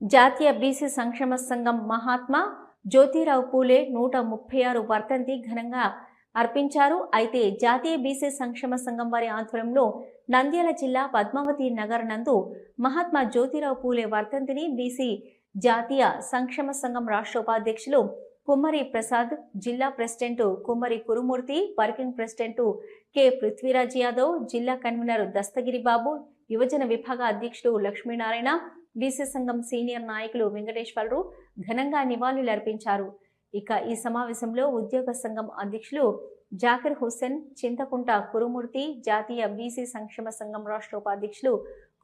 జాతీయ బీసీ సంక్షేమ సంఘం మహాత్మా జ్యోతిరావు పూలే నూట ముప్పై ఆరు వర్ధంతి ఘనంగా అర్పించారు. అయితే జాతీయ బీసీ సంక్షేమ సంఘం వారి ఆధ్వర్యంలో నంద్యాల జిల్లా పద్మావతి నగర్ నందు మహాత్మా జ్యోతిరావు పూలే వర్ధంతిని బీసీ జాతీయ సంక్షేమ సంఘం రాష్ట్ర ఉపాధ్యక్షులు కుమ్మరి ప్రసాద్ జిల్లా president Kummari Kurumurthy working president K Prithviraj Yadav జిల్లా కన్వీనర్ దస్తగిరి బాబు యువజన విభాగ అధ్యక్షుడు లక్ష్మీనారాయణ బీసీ సంఘం సీనియర్ నాయకులు వెంకటేశ్వరరావు ఘనంగా నివాళులర్పించారు ఇక ఈ సమావేశంలో ఉద్యోగ సంఘం అధ్యక్షులు జాకిర్ హుస్సేన్ చింతకుంట కురుమూర్తి జాతీయ బీసీ సంక్షేమ సంఘం రాష్ట్ర ఉపాధ్యక్షులు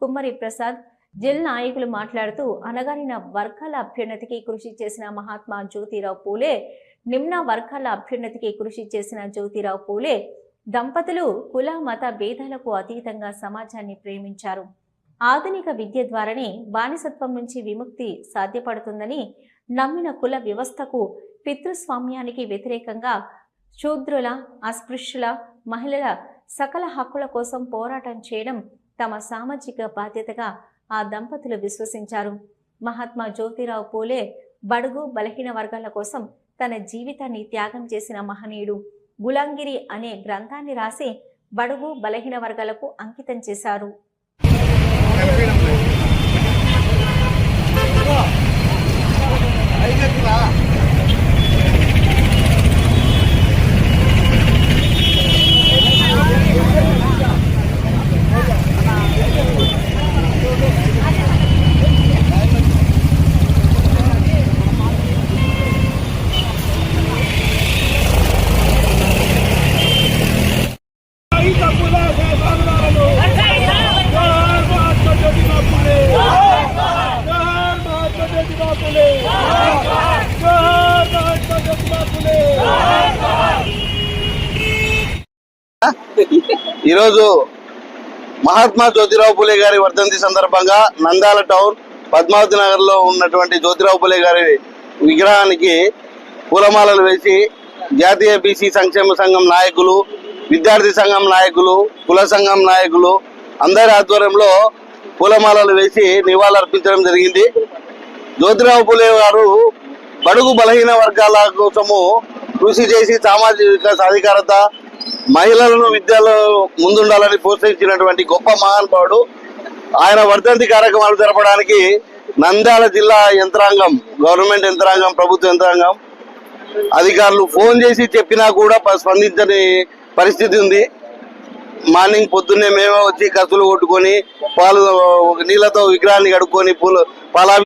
కుమ్మరి ప్రసాద్ జిల్ నాయకులు మాట్లాడుతూ అనగారిన వర్గాల అభ్యున్నతికి కృషి చేసిన మహాత్మా జ్యోతిరావు పూలే నిమ్న వర్గాల అభ్యున్నతికి కృషి చేసిన జ్యోతిరావు పూలే దంపతులు కుల మత భేదాలకు అతీతంగా సమాజాన్ని ప్రేమించారు. ఆధునిక విద్య ద్వారానే బానిసత్వం నుంచి విముక్తి సాధ్యపడుతుందని నమ్మిన కుల వ్యవస్థకు పితృస్వామ్యానికి వ్యతిరేకంగా శూద్రుల అస్పృశ్యుల మహిళల సకల హక్కుల కోసం పోరాటం చేయడం తమ సామాజిక బాధ్యతగా ఆ దంపతులు విశ్వసించారు. మహాత్మా జ్యోతిరావు పూలే బడుగు బలహీన వర్గాల కోసం తన జీవితాన్ని త్యాగం చేసిన మహనీయుడు. గులాంగిరి అనే గ్రంథాన్ని రాసి బడుగు బలహీన వర్గాలకు అంకితం చేశారు. Empfehlung. ఈరోజు మహాత్మా జ్యోతిరావు పులే గారి వర్ధంతి సందర్భంగా నందాల టౌన్ పద్మావతి నగర్లో ఉన్నటువంటి జ్యోతిరావు పులే గారి విగ్రహానికి పూలమాలలు వేసి జాతీయ బీసీ సంక్షేమ సంఘం నాయకులు విద్యార్థి సంఘం నాయకులు కుల సంఘం నాయకులు అందరి ఆధ్వర్యంలో పూలమాలలు వేసి నివాళులర్పించడం జరిగింది. జ్యోతిరావు పులే గారు బడుగు బలహీన వర్గాల కోసము కృషి చేసి సామాజిక సాధికారత మహిళలను విద్యలో ముందుండాలని ప్రోత్సహించినటువంటి గొప్ప మహానుభావుడు. ఆయన వర్ధంతి కార్యక్రమాలు జరపడానికి నంద్యాల జిల్లా యంత్రాంగం గవర్నమెంట్ యంత్రాంగం ప్రభుత్వ యంత్రాంగం అధికారులు ఫోన్ చేసి చెప్పినా కూడా స్పందించని పరిస్థితి ఉంది. మార్నింగ్ పొద్దున్నే మేమే వచ్చి కసులు కొట్టుకొని పాలు నీళ్ళతో విగ్రహాన్ని కడుక్కొని పూలు పాలా